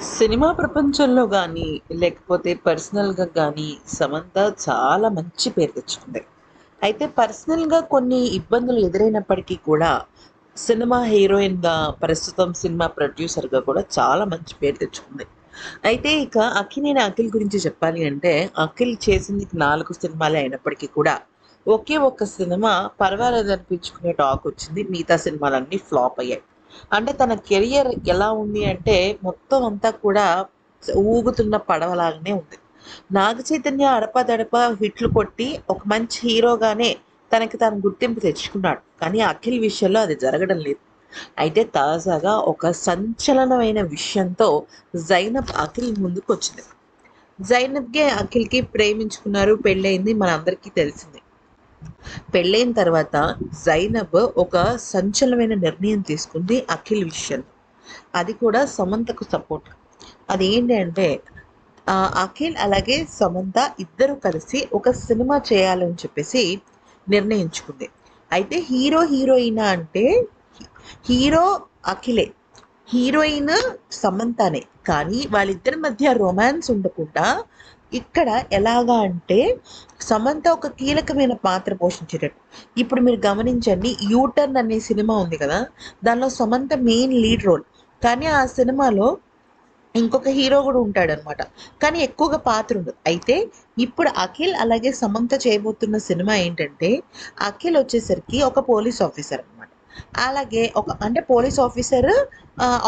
Cinema ప్రపంచంలో కానీ లేకపోతే పర్సనల్‌గా కానీ సమంత చాలా మంచి పేరు తెచ్చుకుంది. అయితే పర్సనల్‌గా కొన్ని ఇబ్బందులు ఎదురైనప్పటికీ కూడా, సినిమా హీరోయిన్‌గా, ప్రస్తుతం సినిమా ప్రొడ్యూసర్‌గా కూడా చాలా మంచి పేరు తెచ్చుకుంది. అయితే ఇక 'అక్కినేని అఖిల్' గురించి చెప్పాలి అంటే, అఖిల్ చేసింది నాలుగు సినిమాలే అయినప్పటికీ కూడా, ఒకే ఒక్క సినిమా పరవాలేదు అనిపించుకునే టాక్ వచ్చింది మిగతా సినిమాలన్నీ ఫ్లాప్ అయ్యాయి. అంటే తన కెరియర్ ఎలా ఉంది అంటే, మొత్తం అంతా కూడా ఊగుతున్న పడవలాగానే ఉంది. నాగ చైతన్య అడపదడప హిట్లు కొట్టి, ఒక మంచి హీరోగానే తనకి తాను గుర్తింపు తెచ్చుకున్నాడు. కానీ అఖిల్ విషయంలో అది జరగడం లేదు. అయితే తాజాగా ఒక సంచలనమైన విషయంతో జైనబ్ అఖిల్ ముందుకు వచ్చింది జైనబ్‌కి, అఖిల్‌కి ప్రేమించుకున్నారు. పెళ్ళయింది. మనందరికీ తెలిసిందే. పెళ్ళైన తర్వాత జైనబ్ ఒక సంచలనమైన నిర్ణయం తీసుకుంది అఖిల్ విషయంలో. అది కూడా సమంతకు సపోర్ట్. అది ఏంటి అంటే అఖిల్ అలాగే సమంత ఇద్దరు కలిసి ఒక సినిమా చేయాలని చెప్పేసి నిర్ణయించుకుంది. అయితే హీరో, హీరోయిన్ అంటే హీరో అఖిలే. హీరోయిన్ సమంతనే. కానీ వాళ్ళిద్దరి మధ్య రొమాన్స్ ఉండకుండా ఇక్కడ ఎలాగా అంటే సమంత ఒక కీలకమైన పాత్ర పోషించేటట్టు. ఇప్పుడు మీరు గమనించండి 'యూటర్న్' అనే సినిమా ఉంది కదా! దానిలో సమంత మెయిన్ లీడ్ రోల్. కానీ ఆ సినిమాలో ఇంకొక హీరో కూడా ఉంటాడనమాట. కానీ ఎక్కువగా పాత్ర ఉండదు. అయితే ఇప్పుడు అఖిల్ అలాగే సమంత చేయబోతున్న సినిమా ఏంటంటే, అఖిల్ వచ్చేసరికి ఒక పోలీస్ ఆఫీసర్ అలాగే ఒక అంటే పోలీస్ ఆఫీసర్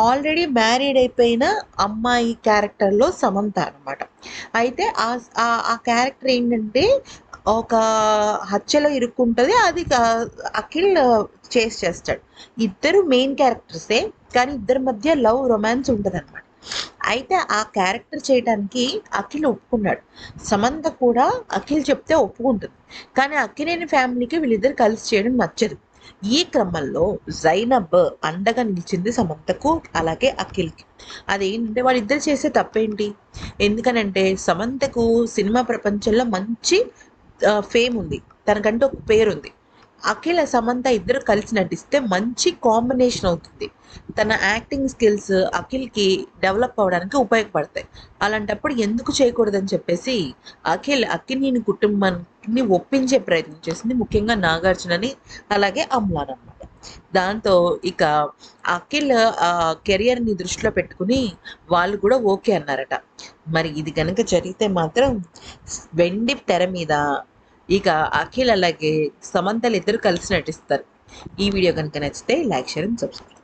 ఆల్రెడీ మ్యారీడ్ అయిపోయిన అమ్మాయి క్యారెక్టర్‌లో సమంత అనమాట. అయితే ఆ క్యారెక్టర్ ఏంటంటే ఒక హత్యలో ఇరుక్కుంటుంది అది అఖిల్ చేస్ చేస్తాడు. ఇద్దరు మెయిన్ క్యారెక్టర్సే. కానీ ఇద్దరి మధ్య లవ్, రొమాన్స్ ఉంటదనమాట. అయితే ఆ క్యారెక్టర్ చేయటానికి అఖిల్ ఒప్పుకున్నాడు. సమంత కూడా అఖిల్ చెప్తే ఒప్పుకుంటుంది. కానీ అక్కినేని ఫ్యామిలీకి వీళ్ళిద్దరు కలిసి చేయడం నచ్చదు. ఈ క్రమంలో జైనబ్ అండగా నిలిచింది సమంతకు, అలాగే అఖిల్‌కి. అదేంటంటే వాళ్ళిద్దరు చేసే తప్పేంటి? ఎందుకనంటే సమంతకు సినిమా ప్రపంచంలో మంచి ఫేమ్ ఉంది. తనకంటే ఒక పేరుంది. అఖిల సమంత ఇద్దరు కలిసి నటిస్తే మంచి కాంబినేషన్ అవుతుంది. తన యాక్టింగ్ స్కిల్స్ అఖిల్‌కి డెవలప్ అవ్వడానికి ఉపయోగపడతాయి. అలాంటప్పుడు ఎందుకు చేయకూడదని చెప్పేసి అఖిల్ అక్కినేని ని ఒప్పించే ప్రయత్నం చేసింది. ముఖ్యంగా నాగార్జునని, అలాగే అమ్లాన్ అనమాట దాంతో ఇక అఖిల్ ఆ కెరియర్‌ని దృష్టిలో పెట్టుకుని వాళ్ళు కూడా ఓకే అన్నారట. మరి ఇది కనుక జరిగితే మాత్రం వెండి తెర మీద ఇక అఖిల్ అలాగే సమంతలు ఇద్దరు కలిసి నటిస్తారు. ఈ వీడియో కనుక నచ్చితే లైక్, షేర్ అండ్ సబ్స్క్రైబ్.